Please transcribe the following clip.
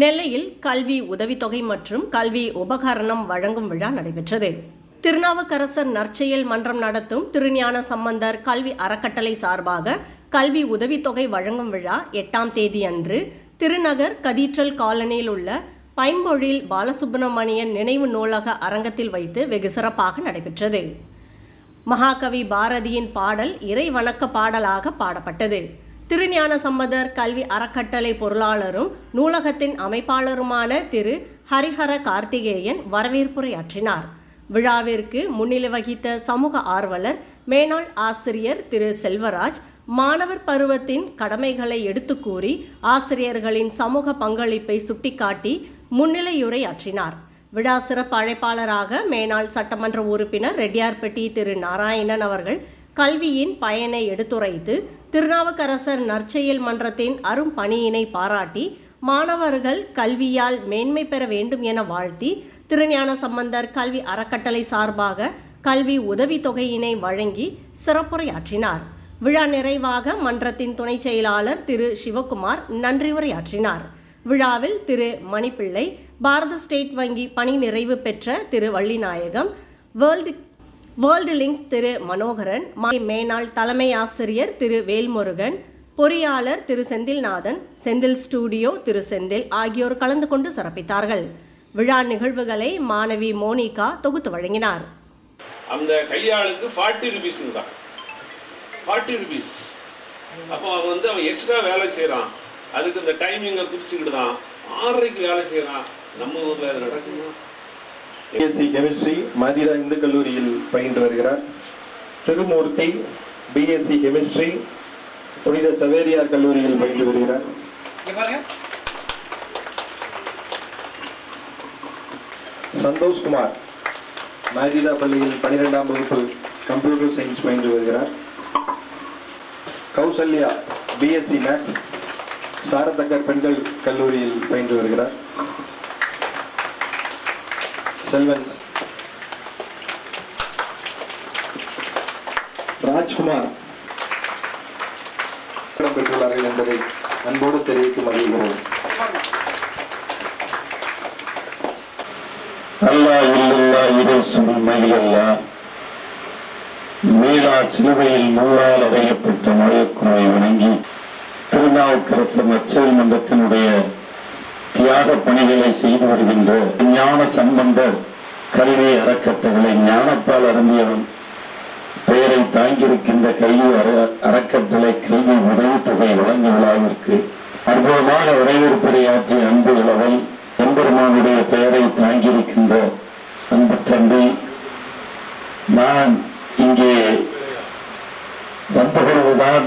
நெல்லையில் கல்வி உதவித்தொகை மற்றும் கல்வி உபகரணம் வழங்கும் விழா நடைபெற்றது. திருநாவுக்கரசர் நற்செயல் மன்றம் நடத்தும் திருஞான சம்பந்தர் கல்வி அறக்கட்டளை சார்பாக கல்வி உதவித்தொகை வழங்கும் விழா எட்டாம் தேதி அன்று திருநகர் கதீட்ரல் காலனியில் உள்ள பைம்பொழில் பாலசுப்பிரமணியன் நினைவு நூலக அரங்கத்தில் வைத்து வெகு சிறப்பாக நடைபெற்றது. மகாகவி பாரதியின் பாடல் இறை வணக்க பாடலாக பாடப்பட்டது. திருஞான சம்பந்தர் கல்வி அறக்கட்டளை பொருளாளரும் நூலகத்தின் அமைப்பாளருமான திரு. ஹரிஹர கார்த்திகேயன் வரவேற்புரையாற்றினார் விழாவிற்கு முன்னிலை வகித்த சமூக ஆர்வலர் மேனாள் ஆசிரியர் திரு. செல்வராஜ் மாணவர் பருவத்தின் கடமைகளை எடுத்துக்கூறி ஆசிரியர்களின் சமூக பங்களிப்பை சுட்டிக்காட்டி முன்னிலையுரையாற்றினார் விழா சிறப்பு அழைப்பாளராக மேனாள் சட்டமன்ற உறுப்பினர் ரெட்டியார்பட்டி திரு. நாராயணன் அவர்கள் கல்வியின் பயனை எடுத்துரைத்து திருநாவுக்கரசர் நற்செயல் மன்றத்தின் அரும் பணியினை பாராட்டி மாணவர்கள் கல்வியால் மேன்மை பெற வேண்டும் என வாழ்த்தி திருஞான சம்பந்தர் கல்வி அறக்கட்டளை சார்பாக கல்வி உதவித்தொகையினை வழங்கி சிறப்புரையாற்றினார். விழா நிறைவாக மன்றத்தின் துணை செயலாளர் திரு சிவகுமார் நன்றி உரையாற்றினார். விழாவில் திரு மணிப்பிள்ளை பாரத ஸ்டேட் வங்கி பணி நிறைவு பெற்ற திரு வள்ளிநாயகம் வேர்ல்டு வேர்ல்டு லிங்க்ஸ் திரு மனோகரன் மா- மேனாள் தலைமை ஆசிரியர் திரு வேல்முருகன் பொறியாளர் திரு செந்தில்நாதன் செந்தில் ஸ்டூடியோ திரு செந்தில் ஆகியோர் கலந்து கொண்டு சிறப்பித்தார்கள். விழா நிகழ்வுகளை மாணவி மோனிகா தொகுத்து வழங்கினார். அந்த கையாளுக்கு ஃபார்ட்டி ருபீஸ் தான். ஃபார்ட்டி ருபீஸ் அப்போ அவன் வந்து அவன் எக்ஸ்ட்ரா வேலை செய்கிறான் அதுக்கு இந்த டைமிங்கை குறிச்சிக்கிட்டு தான் ஆறரைக்கு வேலை செய்கிறான் நம்ம ஊரில் அது நடக்குமா? பிஎஸ்சி கெமிஸ்ட்ரி மதிரா இந்து கல்லூரியில் பயின்று வருகிறார். திருமூர்த்தி பிஎஸ்சி கெமிஸ்ட்ரி புனித சவேரியார் கல்லூரியில் பயின்று வருகிறார். சந்தோஷ்குமார் மாஜிதா பள்ளியில் பன்னிரெண்டாம் வகுப்பு கம்ப்யூட்டர் சயின்ஸ் பயின்று வருகிறார். கௌசல்யா பிஎஸ்சி மேத்ஸ் சாரதக்கர் பெண்கள் கல்லூரியில் பயின்று வருகிறார். செல்வன். ராஜ்குமார். பெற்றுள்ளார்கள் என்பதை அன்போடு தெரிவித்து மகிழ்கிறோம். அல்லா இல்லல்லா இரு சுமையில்லா. மீளா சிலுவையில் நூறால் அடையப்பட்ட மழைக்குறை வணங்கி திருநாவுக்கரசர் நச்சல் மன்றத்தினுடைய தியாக பணிகளை செய்து வருகின்ற ஞான சம்பந்தர் கல்வி அறக்கட்டளை ஞானத்தால் அருந்தியவன் பெயரை தாங்கியிருக்கின்ற கல்வி அறக்கட்டளை கல்வி உதவித்தொகை வழங்க விழாவிற்கு அற்புதமாக வரவேற்புரையாற்றிய அன்பு இளவல் எம்பெருமானுடைய பெயரை தாங்கியிருக்கின்ற அன்பு தம்பி நான் இங்கே வந்த பொழுதுதான்